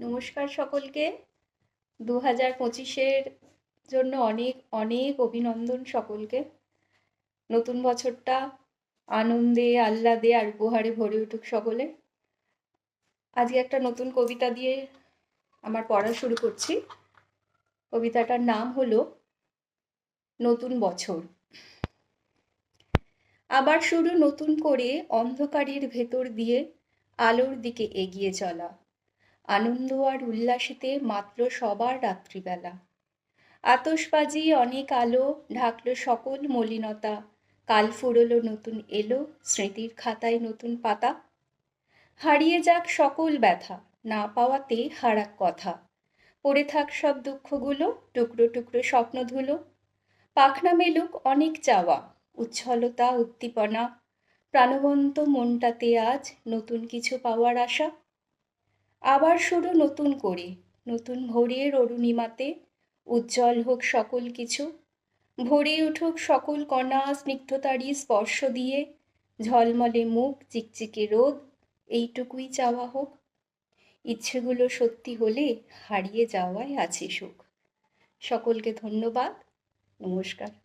নমস্কার সকলকে। দু হাজার পঁচিশের জন্য অনেক অনেক অভিনন্দন সকলকে। নতুন বছরটা আনন্দে, আহ্লাদে আর উপহারে ভরে উঠুক সকলে। আজকে একটা নতুন কবিতা দিয়ে আমার পড়া শুরু করছি। কবিতাটার নাম হলো নতুন বছর। আবার শুরু নতুন করে অন্ধকারের ভেতর দিয়ে আলোর দিকে এগিয়ে চলা। আনন্দ আর উল্লাসেতে মাত্র সবার রাত্রিবেলা। আতসবাজি অনেক আলো, ঢাকলো সকল মলিনতা। কাল ফুরলো নতুন এলো, স্মৃতির খাতায় নতুন পাতা। হারিয়ে যাক সকল ব্যথা, না পাওয়াতে হারাক কথা। পড়ে থাক সব দুঃখগুলো, টুকরো টুকরো স্বপ্ন ধুলো পাখনা মেলুক অনেক চাওয়া, উচ্ছলতা, উদ্দীপনা। প্রাণবন্ত মনটাতে আজ নতুন কিছু পাওয়ার আশা। আবার শুরু নতুন করে। নতুন ভোরের অরুণিমাতে উজ্জ্বল হোক সকল কিছু। ভরে উঠুক সকল কণা, স্নিগ্ধতারই স্পর্শ দিয়ে, ঝলমলে মুখ, চিকচিকে রোদ, এইটুকুই চাওয়া হোক। ইচ্ছেগুলো সত্যি হলে হারিয়ে যাওয়াই আছে সুখ। সকলকে ধন্যবাদ। নমস্কার।